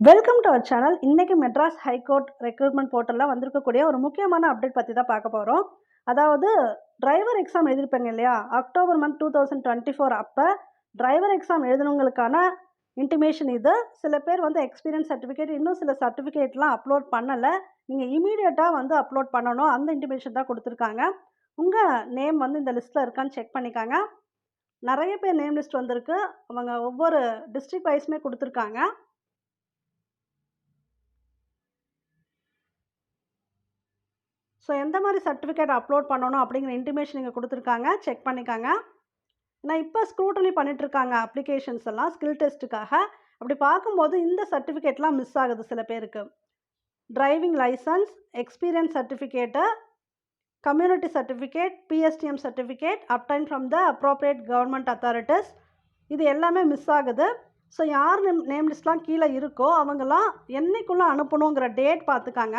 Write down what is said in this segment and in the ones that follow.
Welcome to our channel இன்றைக்கி Madras high court recruitment போர்ட்டலில் வந்திருக்கக்கூடிய ஒரு முக்கியமான அப்டேட் பற்றி தான் பார்க்க போகிறோம் அதாவது டிரைவர் எக்ஸாம் எழுதிருப்பீங்க இல்லையா? October month two thousand twenty four அப்போ டிரைவர் எக்ஸாம் எழுதுனவங்களுக்கான இன்டிமேஷன் இது. சில பேர் வந்து எக்ஸ்பீரியன்ஸ் சர்டிஃபிகேட் இன்னும் சில சர்டிஃபிகேட்லாம் அப்லோட் பண்ணலை. நீங்கள் இமீடியட்டாக வந்து அப்லோட் பண்ணணும். அந்த இன்டிமேஷன் தான் கொடுத்துருக்காங்க. உங்கள் நேம் வந்து இந்த லிஸ்ட்டில் இருக்கான்னு செக் பண்ணிக்காங்க. நிறைய பேர் நேம் லிஸ்ட் வந்திருக்கு. அவங்க ஒவ்வொரு டிஸ்ட்ரிக்ட் வைஸுமே கொடுத்துருக்காங்க. ஸோ எந்த மாதிரி சர்டிஃபிகேட் அப்லோட் பண்ணணும் அப்படிங்கிற இன்டிமேஷன் இங்கே கொடுத்துருக்காங்க செக் பண்ணிக்காங்க. நான் இப்போ ஸ்க்ரூட்டனி பண்ணிகிட்ருக்காங்க அப்ளிகேஷன்ஸ் எல்லாம் ஸ்கில் டெஸ்ட்டுக்காக அப்படி பார்க்கும்போது இந்த சர்டிஃபிகேட்லாம் மிஸ் ஆகுது சில பேருக்கு. Driving licence experience certificate community certificate PSTM certificate obtained from the appropriate government authorities இது எல்லாமே மிஸ் ஆகுது. ஸோ யார் நேம் நேம் லிஸ்ட்லாம் கீழே இருக்கோ அவங்கெல்லாம் என்னைக்குள்ளே அனுப்பணுங்கிற date பார்த்துக்காங்க.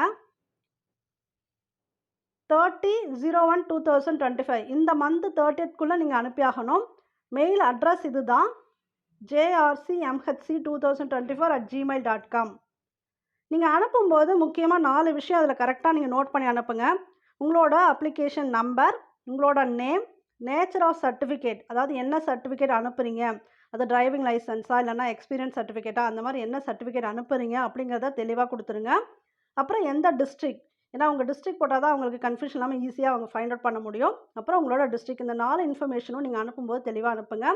Thirty zero one two thousand twenty five இந்த மந்த்து தேர்ட்டியத்குள்ளே நீங்கள் அனுப்பியாகணும். மெயில் அட்ரஸ் இது தான் JRC MHC two thousand twenty four at Gmail dot com நீங்கள் அனுப்பும்போது முக்கியமாக நாலு விஷயம் அதில் கரெக்டாக நீங்கள் நோட் பண்ணி அனுப்புங்க. உங்களோட அப்ளிகேஷன் நம்பர் உங்களோட நேம் நேச்சர் ஆஃப் சர்டிஃபிகேட் அதாவது என்ன சர்டிஃபிகேட் அனுப்புகிறீங்க அது டிரைவிங் லைசன்ஸா இல்லைனா எக்ஸ்பீரியன்ஸ் சர்டிஃபிகேட்டா அந்த மாதிரி என்ன சர்டிஃபிகேட் அனுப்புகிறீங்க அப்படிங்கிறத தெளிவாக கொடுத்துருங்க. அப்புறம் எந்த டிஸ்ட்ரிக் ஏன்னா அவங்க டிஸ்ட்ரிக் போட்டால் தான் அவங்களுக்கு கன்ஃபியூஷன் இல்லாமல் ஈஸியாக அவங்க ஃபைண்ட் அவுட் பண்ண முடியும். அப்புறம் உங்களோட டிஸ்ட்ரிக் இந்த நாலு இன்ஃபர்மேஷனும் நீங்கள் அனுப்பும்போது தெளிவாக அனுப்புங்க.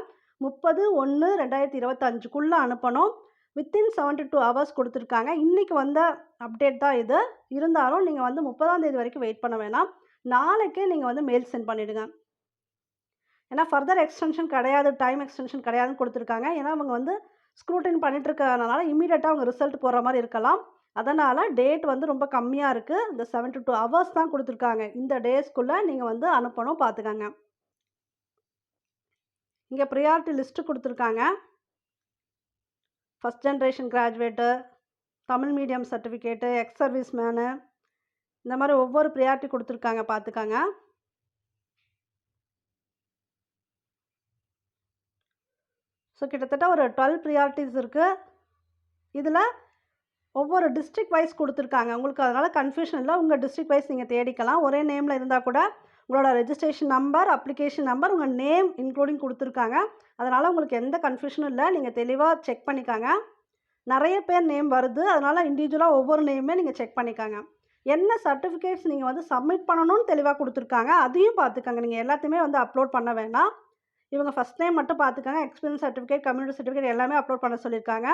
முப்பது ஒன்று ரெண்டாயிரத்தி இருபத்தஞ்சுக்குள்ளே அனுப்பணும். வித்தின் செவன்ட்டி டூ ஹவர்ஸ் கொடுத்துருக்காங்க. இன்றைக்கி வந்த அப்டேட் தான் இது. இருந்தாலும் நீங்கள் வந்து முப்பதாம் தேதி வரைக்கும் வெயிட் பண்ண வேணாம். நாளைக்கே நீங்கள் வந்து மெயில் சென்ட் பண்ணிவிடுங்க ஏன்னா ஃபர்தர் எக்ஸ்டென்ஷன் கிடையாது டைம் எக்ஸ்டென்ஷன் கிடையாதுன்னு கொடுத்துருக்காங்க. ஏன்னா அவங்க வந்து ஸ்க்ரூட்டின் பண்ணிட்டு இருக்கிறதுனால இமீடியட்டாக அவங்க ரிசல்ட் போகிற மாதிரி இருக்கலாம். அதனால் டேட் வந்து ரொம்ப கம்மியாக இருக்குது இந்த செவன்டி டூ ஹவர்ஸ் தான் கொடுத்துருக்காங்க. இந்த டேஸ்க்குள்ளே நீங்கள் வந்து அனுப்பணும் பார்த்துக்கங்க இங்கே ப்ரியாரிட்டி லிஸ்ட்டு கொடுத்துருக்காங்க. First generation graduate Tamil medium certificate ex servicemen இந்த மாதிரி ஒவ்வொரு ப்ரியாரிட்டி கொடுத்துருக்காங்க பார்த்துக்கோங்க ஸோ கிட்டத்தட்ட ஒரு டுவெல் ப்ரியாரிட்டிஸ் இருக்குது இதில் ஒவ்வொரு டிஸ்ட்ரிக்ட் வைஸ் கொடுத்துருக்காங்க. உங்களுக்கு அதனால் கன்ஃபியூஷன் இல்லை. உங்கள் டிஸ்ட்ரிக்ட் வைஸ் நீங்கள் தேடிக்கலாம். ஒரே நேமில் இருந்தால் கூட உங்களோட ரெஜிஸ்ட்ரேஷன் நம்பர் அப்ளிகேஷன் நம்பர் உங்கள் நேம் இன்க்ளூடிங் கொடுத்துருக்காங்க. அதனால் உங்களுக்கு எந்த கன்ஃபியூஷனும் இல்லை. நீங்கள் தெளிவாக செக் பண்ணிக்காங்க. நிறைய பேர் நேம் வருது. அதனால் இண்டிவிஜுவலாக ஒவ்வொரு நேமுமே நீங்கள் செக் பண்ணிக்காங்க. என்ன சர்டிஃபிகேட்ஸ் நீங்கள் வந்து சப்மிட் பண்ணணும்னு தெளிவாக கொடுத்துருக்காங்க அதையும் பார்த்துக்கோங்க. நீங்கள் எல்லாத்தையுமே வந்து அப்லோட் பண்ண வேணாம். இவங்க ஃபஸ்ட் நேம் மட்டும் பார்த்துக்கோங்க. எக்ஸ்பீரியன்ஸ் சர்டிஃபிகேட் கம்யூனிட்டி சர்டிஃபிகேட் எல்லாமே அப்லோட் பண்ண சொல்லியிருக்காங்க.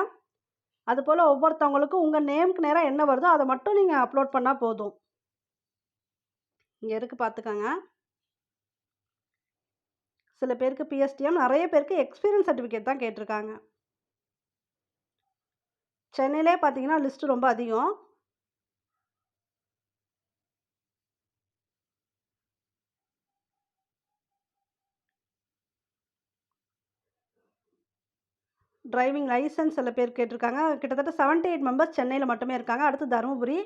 அதுபோல் ஒவ்வொருத்தவங்களுக்கும் உங்கள் நேமுக்கு நேராக என்ன வருதோ அதை மட்டும் நீங்கள் அப்லோட் பண்ணால் போதும். இங்கே இருக்குது பார்த்துக்கோங்க சில பேருக்கு பிஎஸ்டிஎம் நிறைய பேருக்கு எக்ஸ்பீரியன்ஸ் சர்டிஃபிகேட் தான் கேட்டிருக்காங்க. சென்னையிலே பார்த்தீங்கன்னா லிஸ்ட்டு ரொம்ப அதிகம். டிரைவிங் லைசன்ஸ் சில பேர் கேட்டிருக்காங்க. கிட்டத்தட்ட செவன்ட்டி எயிட் மெம்பர்ஸ் சென்னையில் மட்டுமே இருக்காங்க. அடுத்து தருமபுரி.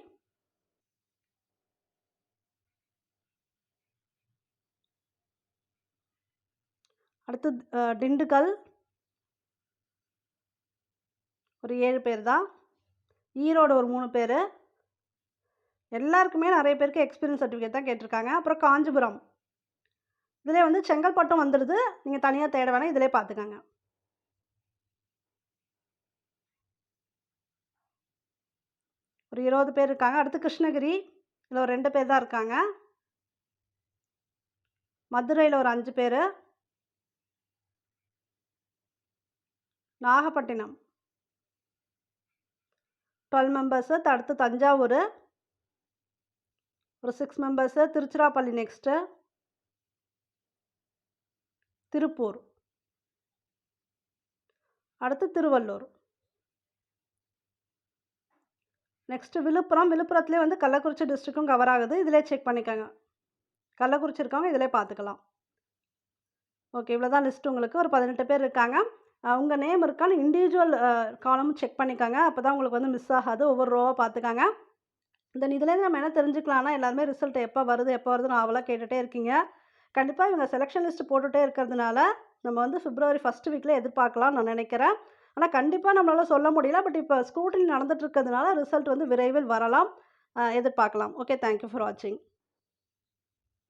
அடுத்து திண்டுக்கல். ஒரு ஏழு பேர் தான். ஈரோடு ஒரு மூணு பேர். எல்லாருக்குமே நிறைய பேருக்கு எக்ஸ்பீரியன்ஸ் சர்டிஃபிகேட் தான் கேட்டிருக்காங்க. அப்புறம் காஞ்சிபுரம். இதிலே வந்து செங்கல்பட்டும் வந்துடுது. நீங்கள் தனியாக தேட வேணாம். இதிலே பார்த்துக்கங்க. ஒரு இருபது பேர் இருக்காங்க. அடுத்து கிருஷ்ணகிரி. இதில் ஒரு ரெண்டு பேர் தான் இருக்காங்க. மதுரையில் ஒரு அஞ்சு பேர். நாகப்பட்டினம். Twelve members. அடுத்து தஞ்சாவூர். ஒரு six members. Tiruchirappalli next. Tiruppur. அடுத்து திருவள்ளூர். நெக்ஸ்ட்டு விழுப்புரம் விழுப்புரத்துலேயே வந்து கள்ளக்குறிச்சி டிஸ்ட்ரிக்கும் கவர் ஆகுது. இதிலே செக் பண்ணிக்கோங்க. கள்ளக்குறிச்சி இருக்கவங்க இதிலே பார்த்துக்கலாம். ஓகே இவ்வளோ தான் லிஸ்ட் உங்களுக்கு. ஒரு பதினெட்டு பேர் இருக்காங்க. உங்கள் நேம் இருக்கான்னு இண்டிவிஜுவல் காலமும் செக் பண்ணிக்கோங்க. அப்போ தான் உங்களுக்கு வந்து மிஸ் ஆகாது. ஒவ்வொரு ரோவாக பார்த்துக்காங்க. தென் இதுலேருந்து நம்ம என்ன தெரிஞ்சுக்கலாம்னா எல்லாருமே ரிசல்ட் எப்போ வருது எப்போ வருதுன்னு அவளாக கேட்டுகிட்டே இருக்கீங்க. கண்டிப்பாக இவங்க செலெக்ஷன் லிஸ்ட் போட்டுகிட்டே இருக்கிறதுனால நம்ம வந்து ஃபிப்ரவரி ஃபஸ்ட் வீக்கில் எதிர்பார்க்கலாம் நான் நினைக்கிறேன். ஆனால் கண்டிப்பாக நம்மளால் சொல்ல முடியல. பட் இப்போ ஸ்க்ரூட்டினி நடந்துட்டு இருக்கிறதுனால ரிசல்ட் வந்து விரைவில் வரலாம். எதிர்பார்க்கலாம். ஓகே தேங்க்யூ ஃபார் வாட்சிங்